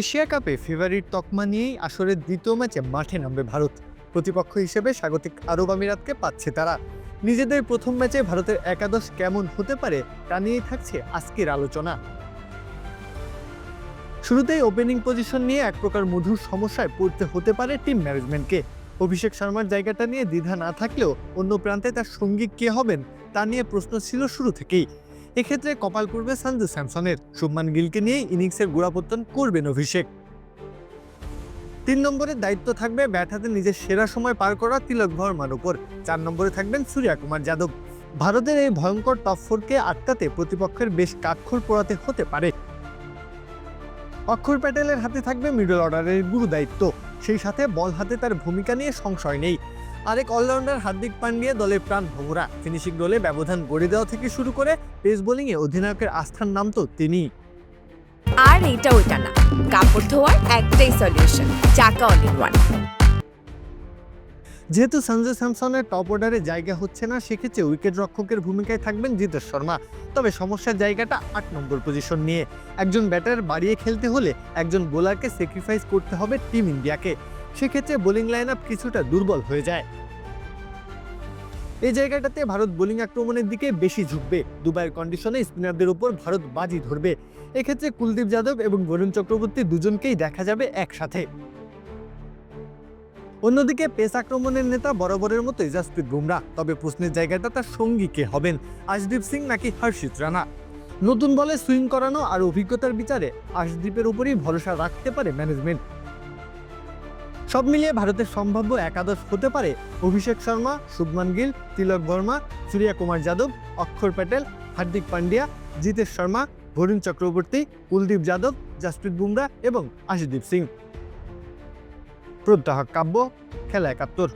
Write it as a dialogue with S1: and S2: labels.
S1: Asia কাপে favourite তকমা নিয়েই আসরের দ্বিতীয় ম্যাচে মাঠে নামবে ভারত। প্রতিপক্ষ হিসেবে স্বাগতিক আরব আমিরাতকে পাচ্ছে তারা। নিজেদের প্রথম ম্যাচে ভারতের একাদশ কেমন হতে পারে তা নিয়েই থাকছে আজকের আলোচনা। শুরুতেই ওপেনিং পজিশন নিয়ে এক প্রকার মধুর সমস্যায় পড়তে হতে পারে টিম ম্যানেজমেন্টকে অভিষেক শর্মার জায়গাটা নিয়ে দ্বিধা না থাকলেও অন্য প্রান্তে তার সঙ্গী কে হবেন তা নিয়ে প্রশ্ন ছিল শুরু থেকেই। এক্ষেত্রে কপাল পড়বে সঞ্জু স্যামসনের। শুভমান গিলকে নিয়ে ইনিংসের গোড়াপত্তন করবেন অভিষেক। তিন নম্বরের দায়িত্ব থাকবে ব্যাট হাতে নিজের সেরা সময় পার করা তিলক ভরমার উপর চার নম্বরে থাকবেন সূর্যা কুমার যাদব। ভারতের এই ভয়ঙ্কর টপ ফোরকে আটকাতে প্রতিপক্ষের বেশ কাক্ষর পোড়াতে হতে পারে। অক্ষর প্যাটেলের হাতে থাকবে মিডল অর্ডারের গুরু দায়িত্ব সেই সাথে বল হাতে তার ভূমিকা নিয়ে সংশয় নেই। আরেক অলরাউন্ডার হার্দিক পান্ডিয়া দলের প্রাণ ভোমরা। ফিনিশিং রোলে ব্যবধান গড়ে দেওয়া থেকে শুরু করে পেস বোলিংয়ে অধিনায়কের আস্থার নাম তো তিনি।
S2: আর এটা ওটা না। কাপড় ধোয়ার একটাই সলিউশন চাকা অল ইন ওয়ান
S1: যেহেতু সঞ্জু স্যামসনের টপ অর্ডারে জায়গা হচ্ছে না সেক্ষেত্রে উইকেট রক্ষকের ভূমিকায় থাকবেন জিতেশ শর্মা। তবে সমস্যার জায়গাটা আট নম্বর পজিশন নিয়ে। একজন ব্যাটার বাড়িয়ে খেলতে হলে একজন বোলারকে স্যাক্রিফাইস করতে হবে টিম ইন্ডিয়াকে সেক্ষেত্রে বোলিং লাইন আপ কিছুটা দুর্বল হয়ে যায়। এই জায়গাটাতে ভারত বোলিং আক্রমণের দিকে বেশি ঝুঁকবে। দুবাইয়ের কন্ডিশনে স্পিনারদের উপর ভারত বাজি ধরবে। এক্ষেত্রে কুলদীপ যাদব এবং বরুণ চক্রবর্তী দুজনকেই দেখা যাবে একসাথে। অন্যদিকে পেস আক্রমণের নেতা বরাবরের মতো জাসপ্রীত বুমরা। তবে প্রশ্নের জায়গাটা তার সঙ্গী কে হবেন? আশদীপ সিং নাকি হর্ষিত রানা? নতুন বলে সুইং করানো আর অভিজ্ঞতার বিচারে আশদীপের উপরই ভরসা রাখতে পারে ম্যানেজমেন্ট সব মিলিয়ে ভারতের সম্ভাব্য একাদশ হতে পারে অভিষেক শর্মা, শুভমান গিল, তিলক বর্মা, সূর্যা কুমার যাদব, অক্ষর প্যাটেল, হার্দিক পান্ডিয়া, জিতেশ শর্মা, বরুণ চক্রবর্তী, কুলদীপ যাদব, জাসপ্রীত বুমরা এবং আশিদীপ সিং। প্রত্যাহ কাব্য, খেলা একাত্তর।